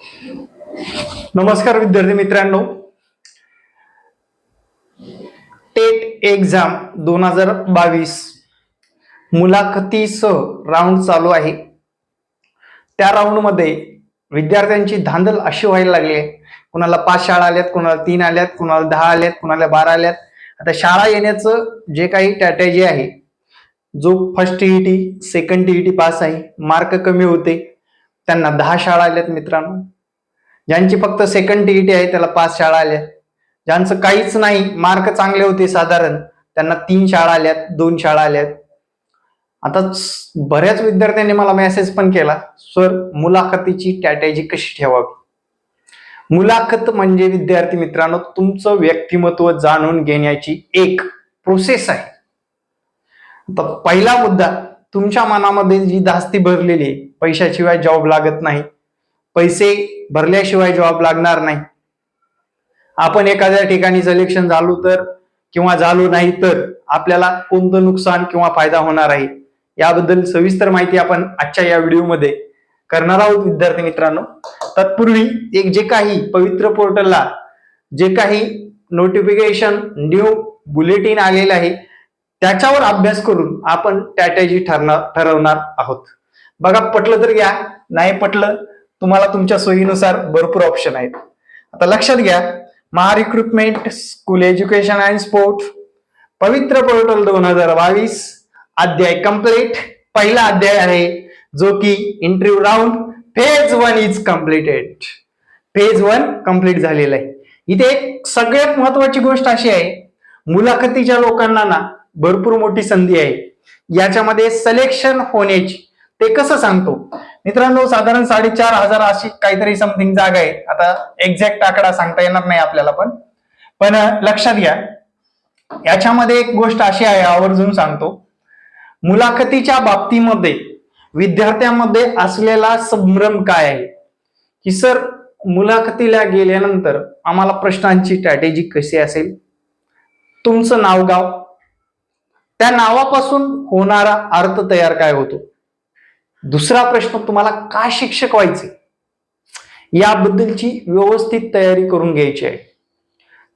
नमस्कार विद्यार्थी मित्रांनो. टेट एक्झाम दोन हजार बावीस. मुलाखतीसह राऊंड चालू आहे. त्या राऊंडमध्ये विद्यार्थ्यांची धांदल अशी व्हायला लागली आहे. कुणाला पाच शाळा आल्यात कुणाला तीन आल्यात कुणाला दहा आल्यात कुणाला बारा आल्यात. आता शाळा येण्याचं जे काही स्ट्रॅटेजी आहे जो first T second T pass आहे मार्क कमी होते. त्यांना दहा शाळा आल्यात मित्रांनो. ज्यांची फक्त सेकंड टीईटी आहे त्याला पाच शाळा आल्या ज्यांचं काहीच नाही मार्क चांगले होते साधारण त्यांना तीन शाळा आल्यात दोन शाळा आल्यात. आता बऱ्याच विद्यार्थ्यांनी मला मेसेज पण केला सर मुलाखतीची स्ट्रॅटेजी कशी ठेवावी? मुलाखत म्हणजे विद्यार्थी मित्रांनो तुमचं व्यक्तिमत्व जाणून घेण्याची एक प्रोसेस आहे. आता पहिला मुद्दा तुमच्या मनामध्ये जी धास्ती भरलेली आहे पैशाशिवाय जॉब लागत नाही. पैसे भरल्याशिवाय जॉब लागणार नाही. आपण एखाद्या ठिकाणी सिलेक्शन झालो तर किंवा झालो नाही तर आपल्याला कोणतं नुकसान किंवा फायदा होणार आहे? याबद्दल सविस्तर माहिती आपण आजच्या या व्हिडिओमध्ये करणार आहोत विद्यार्थी मित्रांनो. तत्पूर्वी एक जे काही पवित्र पोर्टलला जे काही नोटिफिकेशन न्यू बुलेटिन आलेलं आहे त्याच्यावर अभ्यास करून आपण स्ट्रॅटेजी ठरणार ठरवणार आहोत. बघा पटलं तर घ्या नाही पटलं तुम्हाला तुमच्या सोयीनुसार भरपूर ऑप्शन आहेत. आता लक्षात घ्या Maha recruitment school education and sport Pavitra portal दोन हजार बावीस अध्याय कंप्लीट पहिला अध्याय आहे जो की interview round phase one is completed phase one complete झालेलं आहे. इथे एक सगळ्यात महत्वाची गोष्ट अशी आहे मुलाखतीच्या लोकांना ना भरपूर मोठी संधी आहे. याच्यामध्ये सिलेक्शन होण्याची. ते कसं सांगतो? मित्रांनो साधारण साडेचार हजार अशी काहीतरी समथिंग जागा आहे. आता एक्झॅक्ट आकडा सांगता येणार नाही आपल्याला पण. पण लक्षात घ्या. याच्यामध्ये एक गोष्ट अशी आहे आवर्जून सांगतो. मुलाखतीच्या बाबतीमध्ये विद्यार्थ्यांमध्ये असलेला संभ्रम काय आहे? की सर मुलाखतीला गेल्यानंतर आम्हाला प्रश्नांची स्ट्रॅटेजी कशी असेल? तुमचं नाव गाव. त्या नावापासून होणारा अर्थ तयार काय होतो? दुसरा प्रश्न तुम्हाला का शिक्षक व्हायचे? याबद्दलची व्यवस्थित तयारी करून घ्यायची आहे.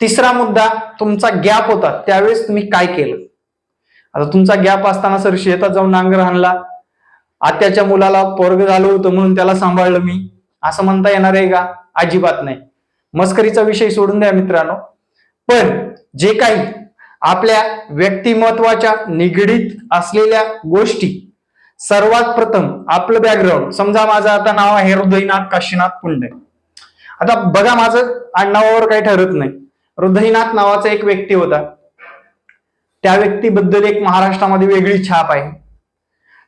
तिसरा मुद्दा तुमचा गॅप होता त्यावेळेस तुम्ही काय केलं? आता तुमचा गॅप असताना सर शेतात जाऊन नांगर आणला आत्याच्या मुलाला पोरग झालं होतं म्हणून त्याला सांभाळलं मी. असं म्हणता येणार आहे का? अजिबात नाही. मस्करीचा विषय सोडून द्या मित्रांनो. पण जे काही आपल्या व्यक्तिमत्वाच्या निगडीत असलेल्या गोष्टी. सर्वात प्रथम आपलं बॅकग्राऊंड समजा माझं आता नाव आहे हृदयनाथ काशीनाथ पुंडे. आता बघा माझं आडनावावर काही ठरत नाही. हृदयनाथ नावाचा एक व्यक्ती होता. त्या व्यक्तीबद्दल एक महाराष्ट्रामध्ये वेगळी छाप आहे.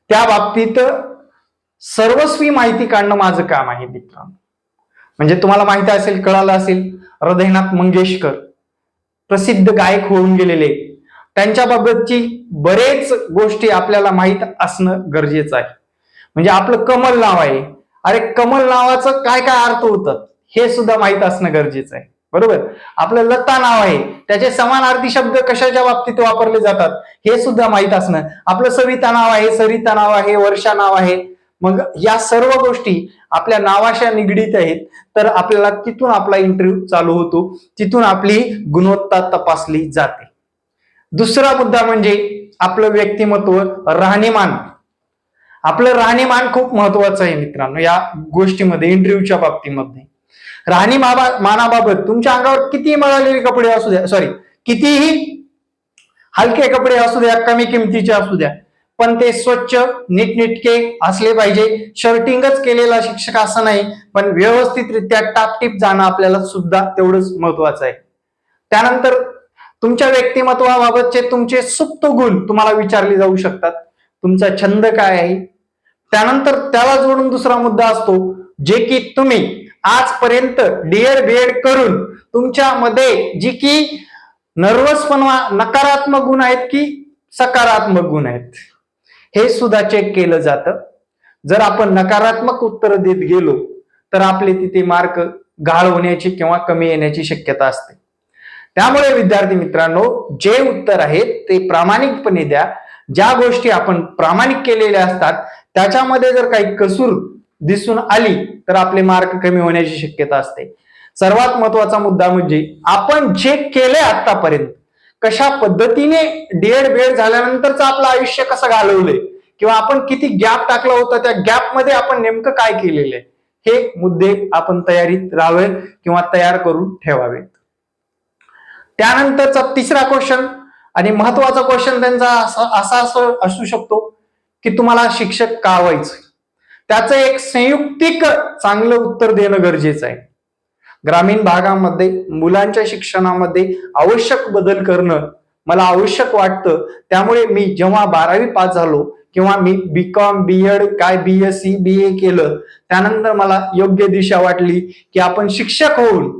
त्या बाबतीत सर्वस्वी माहिती काढणं माझं काम आहे मित्रांनो. म्हणजे तुम्हाला माहिती असेल कळालं असेल हृदयनाथ मंगेशकर. प्रसिद्ध गायक होऊन गेलेले. त्यांच्याबाबतची बरेच गोष्टी आपल्याला माहीत असणं गरजेचं आहे. म्हणजे आपलं कमल नाव आहे. अरे कमल नावाचं काय काय अर्थ होतात हे सुद्धा माहीत असणं गरजेचं आहे. बरोबर? आपलं लता नाव आहे. त्याचे समानार्थी शब्द कशाच्या बाबतीत वापरले जातात? हे सुद्धा माहीत असणं. आपलं सविता नाव आहे. सरिता नाव आहे. वर्षा नाव आहे. मग या सर्व गोष्टी आपल्या नावाशा निगडीत आहेत. तर आपल्याला तिथून आपला इंटरव्ह्यू चालू होतो. तिथून आपली गुणवत्ता तपासली जाते. दुसरा मुद्दा म्हणजे आपलं व्यक्तिमत्व राहणीमान. आपलं राहणीमान खूप महत्वाचं आहे मित्रांनो या गोष्टीमध्ये इंटरव्ह्यूच्या बाबतीमध्ये. राहणी मानाबाबत तुमच्या अंगावर किती मिळालेले कपडे असू द्या सॉरी कितीही हलके कपडे असू द्या कमी किमतीचे असू द्या पण ते स्वच्छ नीटनिटके असले पाहिजे. शर्टिंगच केलेला शिक्षक असं नाही पण व्यवस्थितरित्या टापटीप जाणं आपल्याला सुद्धा तेवढंच महत्वाचं आहे. त्यानंतर तुमच्या व्यक्तिमत्वाबाबतचे तुमचे सुप्त गुण तुम्हाला विचारले जाऊ शकतात. तुमचा छंद काय आहे? त्यानंतर त्याला जोडून दुसरा मुद्दा असतो जे की तुम्ही आजपर्यंत डीएड बीएड करून तुमच्यामध्ये जी की नर्वसपणा नकारात्मक गुण आहेत की सकारात्मक गुण आहेत? हे सुद्धा चेक केलं जातं. जर आपण नकारात्मक उत्तर देत गेलो तर आपले तिथे मार्क गाळ होण्याची किंवा कमी येण्याची शक्यता असते. त्यामुळे विद्यार्थी मित्रांनो जे उत्तर आहेत ते प्रामाणिकपणे द्या. ज्या गोष्टी आपण प्रामाणिक केलेल्या असतात त्याच्यामध्ये जर काही कसूर दिसून आली तर आपले मार्क कमी होण्याची शक्यता असते. सर्वात महत्त्वाचा मुद्दा म्हणजे आपण जे केलंय आतापर्यंत कशा पद्धतीने डीएड बीएड झाल्यानंतरच आपलं आयुष्य कसं घालवलंय? किंवा आपण किती गॅप टाकला होता त्या गॅपमध्ये आपण नेमकं काय केलेलं आहे? हे मुद्दे आपण तयारीत राहावे किंवा तयार करून ठेवावेत. त्यानंतरचा तिसरा क्वेश्चन आणि महत्त्वाचा क्वेश्चन त्यांचा असा असा असं असू शकतो की तुम्हाला शिक्षक का व्हायचं त्याचं एक संयुक्तिक चांगलं उत्तर देणं गरजेचं आहे. ग्रामीण भागामध्ये मुलांच्या शिक्षणामध्ये आवश्यक बदल करणं मला आवश्यक वाटतं. त्यामुळे मी जेव्हा बारावी पास झालो किंवा मी बी कॉम बी एड काय बी एस सी बी ए केलं त्यानंतर मला योग्य दिशा वाटली की आपण शिक्षक होऊन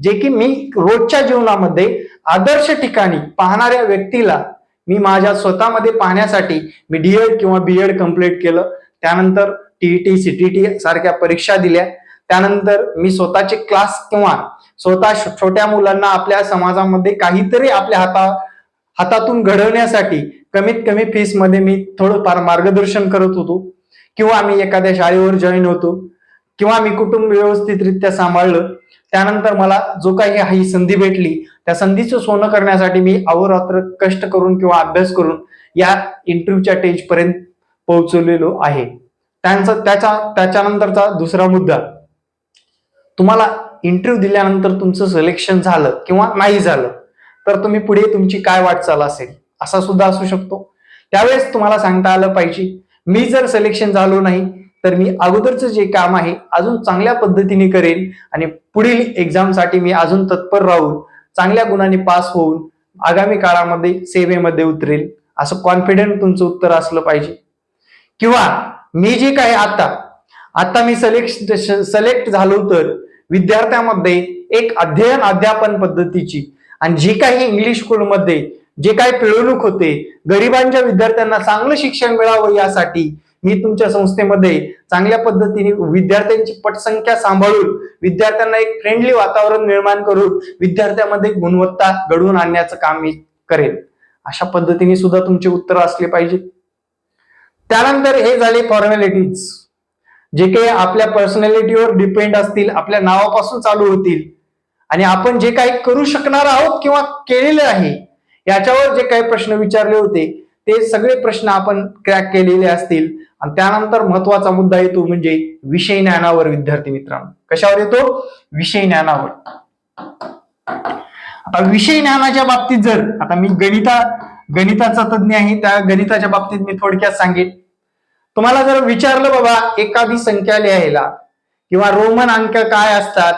जे की मी रोजच्या जीवनामध्ये आदर्श ठिकाणी पाहणाऱ्या व्यक्तीला मी माझ्या स्वतःमध्ये पाहण्यासाठी मी डी एड किंवा बी एड कंप्लीट केलं. त्यानंतर T T C T T सारख्या परीक्षा दिल्या. त्यानंतर मी स्वतःचे क्लास किंवा स्वतः छोट्या मुलांना आपल्या समाजामध्ये काहीतरी आपल्या हाता हातातून घडवण्यासाठी कमीत कमी फीसमध्ये मी थोडंफार मार्गदर्शन करत होतो. किंवा मी एखाद्या शाळेवर जॉईन होतो. किंवा मी कुटुंब व्यवस्थितरित्या सांभाळलं. त्यानंतर मला जो काही ही संधी भेटली त्या संधीचं सोनं करण्यासाठी मी अहोरात्र कष्ट करून किंवा अभ्यास करून या इंटरव्ह्यूच्या टेज पर्यंत आहे. त्यांचा त्याच्या त्याच्यानंतरचा दुसरा मुद्दा तुम्हाला इंटरव्ह्यू दिल्यानंतर तुमचं सिलेक्शन झालं किंवा नाही झालं तर तुम्ही पुढे तुमची काय वाटचाल असेल असा सुद्धा असू शकतो. त्यावेळेस तुम्हाला सांगता आलं पाहिजे मी जर सिलेक्शन झालो नाही तर मी अगोदरचं जे काम आहे अजून चांगल्या पद्धतीने करेन आणि पुढील एक्झामसाठी मी अजून तत्पर राहून चांगल्या गुणांनी पास होऊन आगामी काळामध्ये सेवेमध्ये उतरेल असं कॉन्फिडंट तुमचं उत्तर असलं पाहिजे. किंवा मी जे काय आता आता मी सिलेक्ट सिलेक्ट झालो तर विद्यार्थ्यांमध्ये एक अध्ययन अध्यापन पद्धतीची. आणि जी काही इंग्लिश स्कूलमध्ये जे काही पिळवणूक होते गरिबांच्या विद्यार्थ्यांना चांगलं शिक्षण मिळावं यासाठी मी तुमच्या संस्थेमध्ये चांगल्या पद्धतीने विद्यार्थ्यांची पटसंख्या सांभाळून विद्यार्थ्यांना एक फ्रेंडली वातावरण निर्माण करून विद्यार्थ्यांमध्ये गुणवत्ता घडवून आणण्याचं काम मी करेन. अशा पद्धतीने सुद्धा तुमचे उत्तर असले पाहिजे. त्यानंतर हे झाले फॉर्मॅलिटीज जे काही आपल्या पर्सनॅलिटीवर डिपेंड असतील आपल्या नावापासून चालू होतील. आणि आपण जे काही करू शकणार आहोत किंवा केलेले आहे याच्यावर जे काही प्रश्न विचारले होते ते सगळे प्रश्न आपण क्रॅक केलेले असतील. आणि त्यानंतर महत्त्वाचा मुद्दा येतो म्हणजे विषय ज्ञानावर विद्यार्थी मित्रांनो. कशावर येतो? विषय ज्ञानावर. आता विषय ज्ञानाच्या बाबतीत जर आता मी गणिता गणिताचा तज्ज्ञ आहे त्या गणिताच्या बाबतीत मी थोडक्यात सांगेन. तुम्हाला जर विचारलं बाबा एखादी संख्या लिहायला किंवा रोमन अंक काय असतात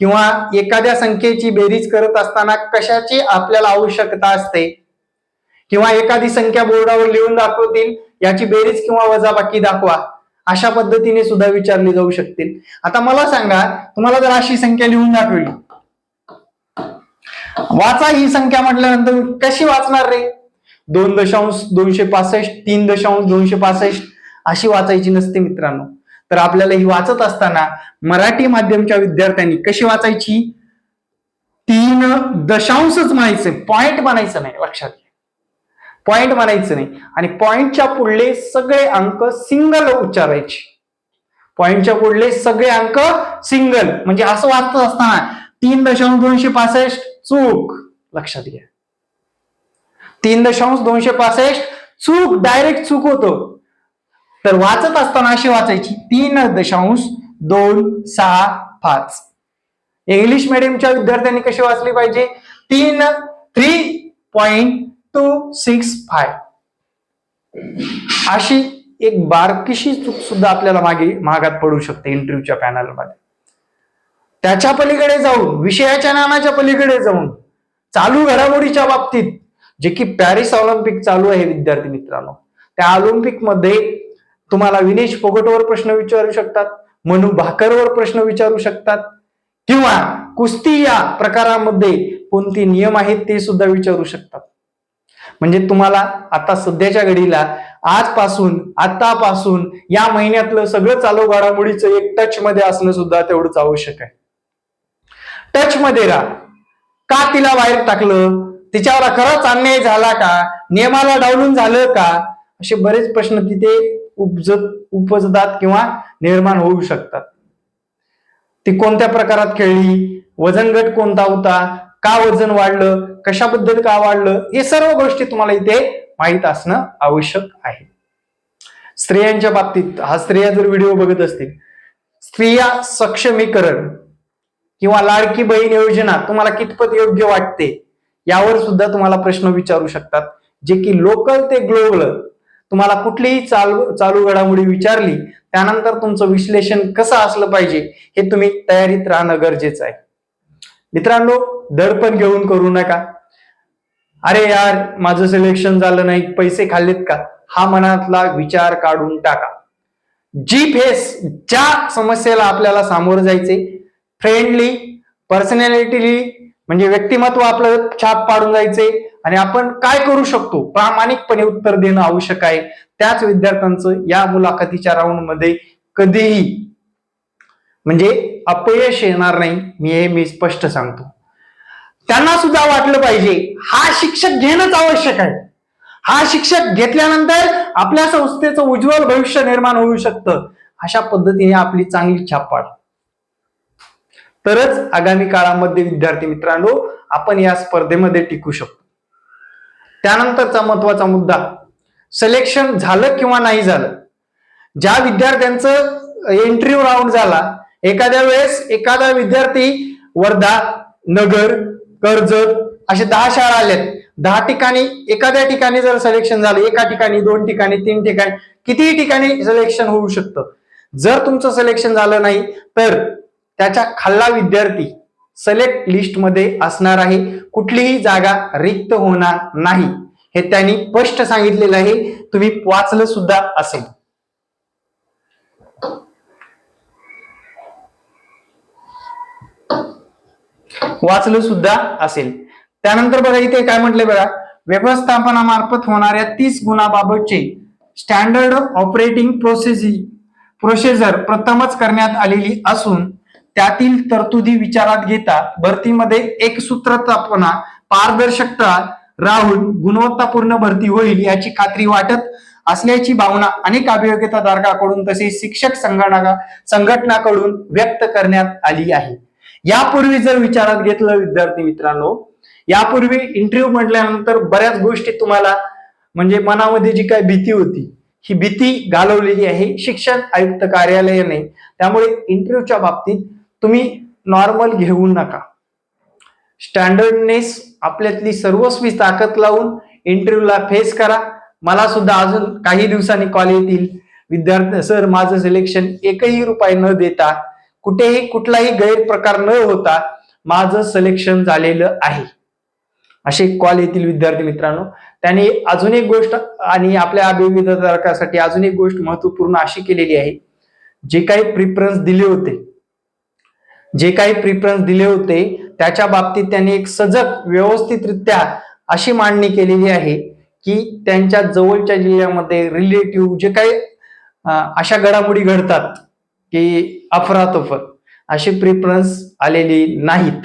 किंवा एखाद्या संख्येची बेरीज करत असताना कशाची आपल्याला आवश्यकता असते किंवा एखादी संख्या बोर्डावर लिहून दाखवतील याची बेरीज किंवा वजाबाकी दाखवा अशा पद्धतीने सुद्धा विचारली जाऊ शकतील. आता मला सांगा तुम्हाला जर अशी संख्या लिहून दाखवली. वाचा ही संख्या म्हटल्यानंतर कशी वाचणार रे? दोन दशांश दोनशे पासष्ट तीन दशांश दोनशे पासष्ट अशी वाचायची नसते मित्रांनो. तर आपल्याला ही वाचत असताना मराठी माध्यमच्या विद्यार्थ्यांनी कशी वाचायची? तीन दशांशच म्हणायचं. पॉइंट म्हणायचं नाही लक्षात घ्या. पॉइंट म्हणायचं नाही. आणि पॉइंटच्या पुढले सगळे अंक सिंगल उच्चारायचे. पॉइंटच्या पुढले सगळे अंक सिंगल म्हणजे असं वाचत असताना तीन दशांश दोनशे पासष्ट चूक. लक्षात घ्या. तीन दशांश दोनशे पासष्ट चूक डायरेक्ट चूक होतं. तर वाचत असताना अशी वाचायची. तीन दशांश दोन सहा पाच. इंग्लिश मिडियमच्या विद्यार्थ्यांनी कशी वाचली पाहिजे? तीन three point two six five अशी एक बारकीशी चूक सुद्धा आपल्याला मागे महागात पडू शकते इंटरव्ह्यूच्या पॅनलमध्ये त्याच्या पलीकडे जाऊन विषयाच्या ज्ञानाच्या पलीकडे जाऊन चालू घडामोडीच्या बाबतीत जे की पॅरिस ऑलिम्पिक चालू आहे विद्यार्थी मित्रांनो त्या ऑलिम्पिकमध्ये तुम्हाला विनेश फोगटवर प्रश्न विचारू शकतात मनू भाकरवर प्रश्न विचारू शकतात किंवा कुस्ती या प्रकारामध्ये कोणते नियम आहेत ते सुद्धा विचारू शकतात. म्हणजे तुम्हाला आता सध्याच्या घडीला आजपासून आतापासून या महिन्यातलं सगळं चालू घडामोडीचं एक टच मध्ये असणं सुद्धा तेवढंच आवश्यक आहे. टच मध्ये राहा. का तिला बाहेर टाकलं? तिच्यावर खरंच अन्याय झाला का? नियमाला डावलून झालं का? असे बरेच प्रश्न तिथे उपजत उपजतात किंवा निर्माण होऊ शकतात. ती कोणत्या प्रकारात खेळली? वजन गट कोणता होता? का वजन वाढलं? कशाबद्दल का वाढलं? हे सर्व गोष्टी तुम्हाला इथे माहीत असणं आवश्यक आहे. स्त्रियांच्या बाबतीत हा स्त्रिया जर व्हिडिओ बघत असतील स्त्रिया सक्षमीकरण किंवा लाडकी बहीण योजना तुम्हाला कितपत योग्य वाटते? यावर सुद्धा तुम्हाला प्रश्न विचारू शकतात. जे की लोकल ते ग्लोबल. तुम्हाला कुठलीही चालू चालू घडामोडी विचारली त्यानंतर तुमचं विश्लेषण कसं असलं पाहिजे हे तुम्ही तयारीत राहणं गरजेचं आहे. मित्रांनो दडपण घेऊन करू नका. अरे यार माझं सिलेक्शन झालं नाही पैसे खाल्लेत का? हा मनातला विचार काढून टाका. जी फेस ज्या समस्येला आपल्याला सामोरं जायचे फ्रेंडली पर्सनॅलिटीली म्हणजे व्यक्तिमत्व आपलं छाप पाडून जायचे आणि आपण काय करू शकतो? प्रामाणिकपणे उत्तर देणं आवश्यक आहे. त्याच विद्यार्थ्यांचं या मुलाखतीच्या राऊंडमध्ये कधीही म्हणजे अपयश येणार नाही मी हे मी स्पष्ट सांगतो. त्यांना सुद्धा वाटलं पाहिजे हा शिक्षक घेणंच आवश्यक आहे. हा शिक्षक घेतल्यानंतर आपल्या संस्थेचं उज्ज्वल भविष्य निर्माण होऊ शकतं. अशा पद्धतीने आपली चांगली छाप पाड. तरच आगामी काळामध्ये विद्यार्थी मित्रांनो आपण या स्पर्धेमध्ये टिकू शकतो. त्यानंतरचा महत्त्वाचा मुद्दा सिलेक्शन झालं किंवा नाही झालं? ज्या विद्यार्थ्यांचं एंट्री राऊंड झाला एखाद्या वेळेस एखादा विद्यार्थी वर्धा नगर कर्जत असे दहा शाळा आल्यात. दहा ठिकाणी एखाद्या ठिकाणी जर सिलेक्शन झालं एका ठिकाणी दोन ठिकाणी तीन ठिकाणी कितीही ठिकाणी सिलेक्शन होऊ शकतं. जर तुमचं सिलेक्शन झालं नाही तर त्याच्या खाल्ला विद्यार्थी सिलेक्ट लिस्टमध्ये असणार आहे. कुठलीही जागा रिक्त होणार नाही. हे त्यांनी स्पष्ट सांगितलेलं आहे. तुम्ही वाचलं सुद्धा असेल. वाचलं सुद्धा असेल. त्यानंतर बघा इथे काय म्हटले बघा व्यवस्थापनामार्फत होणाऱ्या तीस गुणाबाबतचे स्टँडर्ड ऑपरेटिंग प्रोसेस प्रोसेसर प्रथमच करण्यात आलेली असून त्यातील तरतुदी विचारात घेता भरतीमध्ये एक सूत्रतापणा पारदर्शकता राहून गुणवत्तापूर्ण भरती होईल याची खात्री वाटत असल्याची भावना अनेक अभियोग्यताधारकाकडून तसेच शिक्षक संघटना संघटनाकडून व्यक्त करण्यात आली आहे. यापूर्वी जर विचारात घेतलं विद्यार्थी मित्रांनो यापूर्वी इंटरव्ह्यू म्हटल्यानंतर बऱ्याच गोष्टी तुम्हाला म्हणजे मनामध्ये जी काय भीती होती ही भीती घालवलेली आहे शिक्षण आयुक्त कार्यालयाने. त्यामुळे इंटरव्ह्यूच्या बाबतीत तुम्ही नॉर्मल घेऊ नका. स्टँडर्डनेस आपल्यातली सर्वस्वी ताकद लावून इंटरव्ह्यूला फेस करा. मला सुद्धा अजून काही दिवसांनी कॉल येतील. विद्यार्थी सर माझं सिलेक्शन एकही रुपये न देता कुठेही कुठलाही गैरप्रकार न होता माझं सिलेक्शन झालेलं आहे. असे कॉल येतील विद्यार्थी मित्रांनो. त्याने अजून एक गोष्ट आणि आपल्या अभिविधारकासाठी अजून एक गोष्ट महत्त्वपूर्ण अशी केलेली आहे. जे काही प्रिफरन्स दिले होते जे काही प्रिफरन्स दिले होते त्याच्या बाबतीत त्यांनी एक सजग व्यवस्थितरित्या अशी मांडणी केलेली आहे की त्यांच्या जवळच्या जिल्ह्यामध्ये रिलेटिव्ह जे काही अशा घडामोडी घडतात की अफरातफर अशी प्रिफरन्स आलेली नाहीत.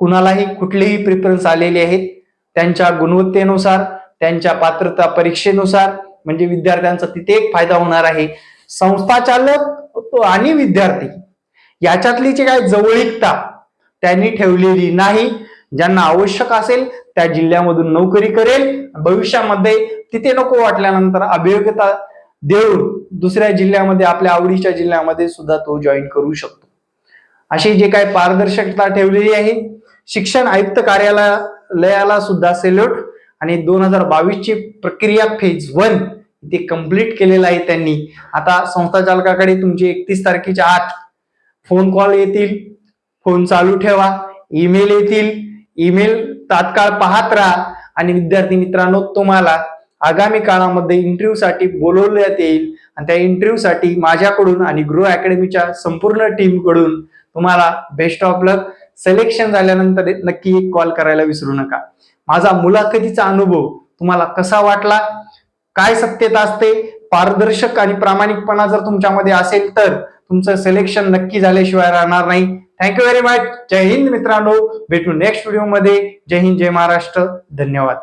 कुणालाही कुठलेही प्रिफरन्स आलेले आहेत. त्यांच्या गुणवत्तेनुसार त्यांच्या पात्रता परीक्षेनुसार म्हणजे विद्यार्थ्यांचा तिथे एक फायदा होणार आहे. संस्थाचालक आणि विद्यार्थी याच्यातली जी काय जवळीकता त्यांनी ठेवलेली नाही ज्यांना आवश्यक असेल त्या जिल्ह्यामधून नोकरी करेल. भविष्यामध्ये तिथे नको वाटल्यानंतर अभियोग्यता देऊन दुसऱ्या जिल्ह्यामध्ये आपल्या आवडीच्या जिल्ह्यामध्ये सुद्धा तो जॉईन करू शकतो. अशी जे काही पारदर्शकता ठेवलेली आहे शिक्षण आयुक्त कार्यालयाला सुद्धा सेल्यूट आणि दोन हजार बावीस ची प्रक्रिया फेज वन ते कंप्लीट केलेलं आहे त्यांनी. आता संस्था चालकाकडे तुमची एकतीस तारखेच्या आत फोन कॉल येतील फोन चालू ठेवा ईमेल येतील ईमेल तात्काळ पाहत राहा. आणि विद्यार्थी मित्रांनो तुम्हाला आगामी काळामध्ये इंटरव्ह्यू साठी बोलवण्यात येईल. आणि त्या इंटरव्ह्यू साठी माझ्याकडून आणि गृह अकॅडमीच्या संपूर्ण टीमकडून तुम्हाला बेस्ट ऑफ लक सिलेक्शन झाल्यानंतर नक्की एक कॉल करायला विसरू नका. माझा मुलाखतीचा अनुभव तुम्हाला कसा वाटला? काय सत्यता असते? पारदर्शक आणि प्रामाणिकपणा जर तुमच्यामध्ये असेल तर तुमचं सिलेक्शन नक्की झाल्याशिवाय राहणार नाही. थँक्यू व्हेरी मच जय हिंद मित्रांनो. भेटू नेक्स्ट व्हिडिओमध्ये जय हिंद जय महाराष्ट्र. धन्यवाद.